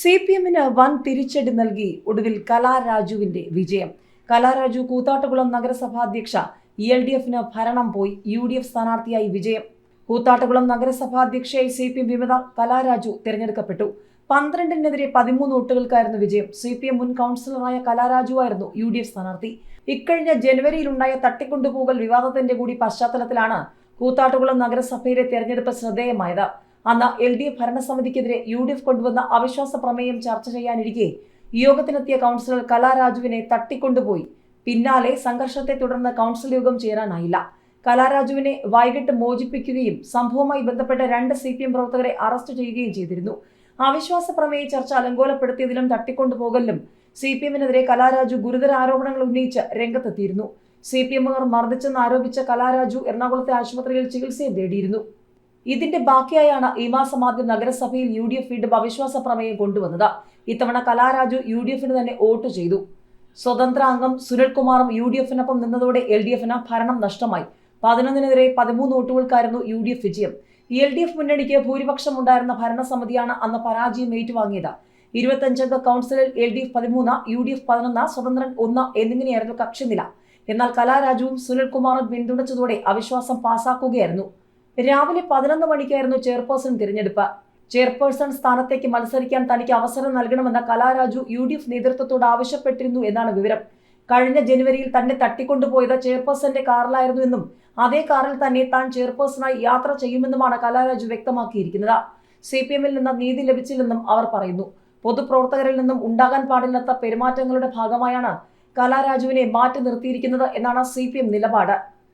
C P എമ്മിന് വൻ തിരിച്ചടി നൽകി ഒടുവിൽ കലാരാജുവിന്റെ വിജയം. കലാരാജു കൂത്താട്ടുകുളം നഗരസഭാ അധ്യക്ഷ എൽ ഡി എഫിന് ഭരണം പോയി യു ഡി എഫ് സ്ഥാനാർത്ഥിയായി വിജയം. കൂത്താട്ടുകുളം നഗരസഭാ അധ്യക്ഷയായി സി പി എം വിമത കലാരാജു തിരഞ്ഞെടുക്കപ്പെട്ടു. പന്ത്രണ്ടിനെതിരെ പതിമൂന്ന് വോട്ടുകൾക്കായിരുന്നു വിജയം. സി പി എം മുൻ കൗൺസിലറായ കലാരാജു ആയിരുന്നു യു ഡി എഫ് സ്ഥാനാർത്ഥി. ഇക്കഴിഞ്ഞ ജനുവരിയിലുണ്ടായ തട്ടിക്കൊണ്ടുപോകൽ വിവാദത്തിന്റെ കൂടി പശ്ചാത്തലത്തിലാണ് കൂത്താട്ടുകുളം നഗരസഭയിലെ തെരഞ്ഞെടുപ്പ് ശ്രദ്ധേയമായത്. അന്ന് എൽ ഡി എഫ് ഭരണസമിതിക്കെതിരെ യു ഡി എഫ് കൊണ്ടുവന്ന അവിശ്വാസ പ്രമേയം ചർച്ച ചെയ്യാനിരിക്കെ യോഗത്തിനെത്തിയ കൗൺസിലർ കലാരാജുവിനെ തട്ടിക്കൊണ്ടുപോയി. പിന്നാലെ സംഘർഷത്തെ തുടർന്ന് കൗൺസിൽ യോഗം ചേരാനായില്ല. കലാരാജുവിനെ വൈകിട്ട് മോചിപ്പിക്കുകയും സംഭവവുമായി ബന്ധപ്പെട്ട രണ്ട് സി പി എം പ്രവർത്തകരെ അറസ്റ്റ് ചെയ്യുകയും ചെയ്തിരുന്നു. അവിശ്വാസ പ്രമേയ ചർച്ച അലങ്കോലപ്പെടുത്തിയതിലും തട്ടിക്കൊണ്ടുപോകലിലും സി പി എമ്മിനെതിരെ കലാരാജു ഗുരുതര ആരോപണങ്ങൾ ഉന്നയിച്ച് രംഗത്തെത്തിയിരുന്നു. സി പി എമ്മുകാർ മർദ്ദിച്ചെന്ന് ആരോപിച്ച കലാരാജു എറണാകുളത്തെ ആശുപത്രിയിൽ ചികിത്സയും തേടിയിരുന്നു. ഇതിന്റെ ബാക്കിയായാണ് ഈ മാസം ആദ്യം നഗരസഭയിൽ യു ഡി എഫ് വീണ്ടും അവിശ്വാസ പ്രമേയം കൊണ്ടുവന്നത്. ഇത്തവണ കലാരാജു യു ഡി എഫിന് തന്നെ വോട്ട് ചെയ്തു. സ്വതന്ത്ര അംഗം സുനിൽകുമാറും യു ഡി എഫിനൊപ്പം നിന്നതോടെ എൽ ഡി എഫിന് ഭരണം നഷ്ടമായി. പതിനൊന്നിനെതിരെ പതിമൂന്ന് വോട്ടുകൾക്കായിരുന്നു യു ഡി എഫ് വിജയം. എൽ ഡി എഫ് മുന്നണിക്ക് ഭൂരിപക്ഷം ഉണ്ടായിരുന്ന ഭരണസമിതിയാണ് അന്ന് പരാജയം ഏറ്റുവാങ്ങിയത്. ഇരുപത്തഞ്ചംഗ കൗൺസിലിൽ എൽ ഡി എഫ് പതിമൂന്ന് യു ഡി എഫ് പതിനൊന്ന് സ്വതന്ത്രൻ ഒന്ന് എന്നിങ്ങനെയായിരുന്നു കക്ഷിനില. എന്നാൽ കലാരാജുവും സുനിൽകുമാറും പിന്തുണച്ചതോടെ അവിശ്വാസം പാസാക്കുകയായിരുന്നു. രാവിലെ പതിനൊന്ന് മണിക്കായിരുന്നു ചെയർപേഴ്സൺ തിരഞ്ഞെടുപ്പ്. ചെയർപേഴ്സൺ സ്ഥാനത്തേക്ക് മത്സരിക്കാൻ തനിക്ക് അവസരം നൽകണമെന്ന കലാരാജു യു ഡി എഫ് നേതൃത്വത്തോട് ആവശ്യപ്പെട്ടിരുന്നു എന്നാണ് വിവരം. കഴിഞ്ഞ ജനുവരിയിൽ തന്നെ തട്ടിക്കൊണ്ടുപോയത് ചെയർപേഴ്സന്റെ കാറിലായിരുന്നു എന്നും അതേ കാറിൽ തന്നെ താൻ ചെയർപേഴ്സണായി യാത്ര ചെയ്യുമെന്നുമാണ് കലാരാജു വ്യക്തമാക്കിയിരിക്കുന്നത്. സി പി എമ്മിൽ നിന്ന് നീതി ലഭിച്ചില്ലെന്നും അവർ പറയുന്നു. പൊതുപ്രവർത്തകരിൽ നിന്നും ഉണ്ടാകാൻ പാടില്ലാത്ത പെരുമാറ്റങ്ങളുടെ ഭാഗമായാണ് കലാരാജുവിനെ മാറ്റി നിർത്തിയിരിക്കുന്നത് എന്നാണ് സി നിലപാട്.